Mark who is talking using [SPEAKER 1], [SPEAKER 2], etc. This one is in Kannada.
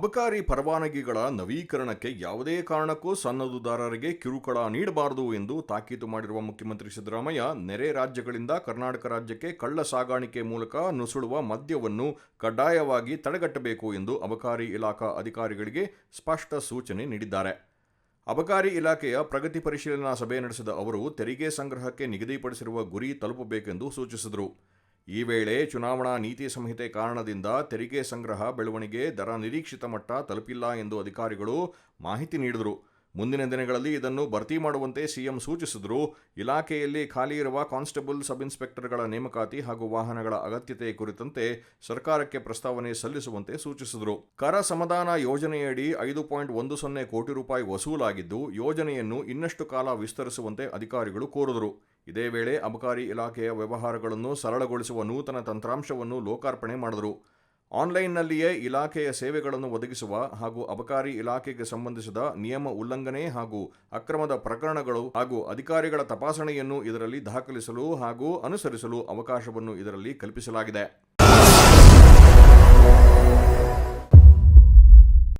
[SPEAKER 1] ಅಬಕಾರಿ ಪರವಾನಗಿಗಳ ನವೀಕರಣಕ್ಕೆ ಯಾವುದೇ ಕಾರಣಕ್ಕೂ ಸನ್ನದುದಾರರಿಗೆ ಕಿರುಕುಳ ನೀಡಬಾರದು ಎಂದು ತಾಕೀತು ಮಾಡಿರುವ ಮುಖ್ಯಮಂತ್ರಿ ಸಿದ್ದರಾಮಯ್ಯ ನೆರೆ ರಾಜ್ಯಗಳಿಂದ ಕರ್ನಾಟಕ ರಾಜ್ಯಕ್ಕೆ ಕಳ್ಳ ಸಾಗಾಣಿಕೆ ಮೂಲಕ ನುಸುಳುವ ಮದ್ಯವನ್ನು ಕಡ್ಡಾಯವಾಗಿ ತಡೆಗಟ್ಟಬೇಕು ಎಂದು ಅಬಕಾರಿ ಇಲಾಖಾ ಅಧಿಕಾರಿಗಳಿಗೆ ಸ್ಪಷ್ಟ ಸೂಚನೆ ನೀಡಿದ್ದಾರೆ. ಅಬಕಾರಿ ಇಲಾಖೆಯ ಪ್ರಗತಿ ಪರಿಶೀಲನಾ ಸಭೆ ನಡೆಸಿದ ಅವರು ತೆರಿಗೆ ಸಂಗ್ರಹಕ್ಕೆ ನಿಗದಿಪಡಿಸಿರುವ ಗುರಿ ತಲುಪಬೇಕೆಂದು ಸೂಚಿಸಿದರು. ಈ ವೇಳೆ ಚುನಾವಣಾ ನೀತಿ ಸಂಹಿತೆ ಕಾರಣದಿಂದ ತೆರಿಗೆ ಸಂಗ್ರಹ ಬೆಳವಣಿಗೆ ದರ ನಿರೀಕ್ಷಿತ ಮಟ್ಟ ತಲುಪಿಲ್ಲ ಎಂದು ಅಧಿಕಾರಿಗಳು ಮಾಹಿತಿ ನೀಡಿದರು. ಮುಂದಿನ ದಿನಗಳಲ್ಲಿ ಇದನ್ನು ಭರ್ತಿ ಮಾಡುವಂತೆ ಸಿಎಂ ಸೂಚಿಸಿದರು. ಇಲಾಖೆಯಲ್ಲಿ ಖಾಲಿ ಇರುವ ಕಾನ್ಸ್ಟೇಬಲ್ ಸಬ್ ಇನ್ಸ್ಪೆಕ್ಟರ್ಗಳ ನೇಮಕಾತಿ ಹಾಗೂ ವಾಹನಗಳ ಅಗತ್ಯತೆ ಕುರಿತಂತೆ ಸರ್ಕಾರಕ್ಕೆ ಪ್ರಸ್ತಾವನೆ ಸಲ್ಲಿಸುವಂತೆ ಸೂಚಿಸಿದರು. ಕರ ಸಮಾಧಾನ ಯೋಜನೆಯಡಿ ಐದು ಪಾಯಿಂಟ್ ಒಂದು ಸೊನ್ನೆ ಕೋಟಿ ರೂಪಾಯಿ ವಸೂಲಾಗಿದ್ದು, ಯೋಜನೆಯನ್ನು ಇನ್ನಷ್ಟು ಕಾಲ ವಿಸ್ತರಿಸುವಂತೆ ಅಧಿಕಾರಿಗಳು ಕೋರಿದರು. ಇದೇ ವೇಳೆ ಅಬಕಾರಿ ಇಲಾಖೆಯ ವ್ಯವಹಾರಗಳನ್ನು ಸರಳಗೊಳಿಸುವ ನೂತನ ತಂತ್ರಾಂಶವನ್ನು ಲೋಕಾರ್ಪಣೆ ಮಾಡಿದರು. ಆನ್ಲೈನ್ನಲ್ಲಿಯೇ ಇಲಾಖೆಯ ಸೇವೆಗಳನ್ನು ಒದಗಿಸುವ ಹಾಗೂ ಅಬಕಾರಿ ಇಲಾಖೆಗೆ ಸಂಬಂಧಿಸಿದ ನಿಯಮ ಉಲ್ಲಂಘನೆ ಹಾಗೂ ಅಕ್ರಮದ ಪ್ರಕರಣಗಳು ಹಾಗೂ ಅಧಿಕಾರಿಗಳ ತಪಾಸಣೆಯನ್ನು ಇದರಲ್ಲಿ ದಾಖಲಿಸಲು ಹಾಗೂ ಅನುಸರಿಸಲು ಅವಕಾಶವನ್ನು ಇದರಲ್ಲಿ ಕಲ್ಪಿಸಲಾಗಿದೆ.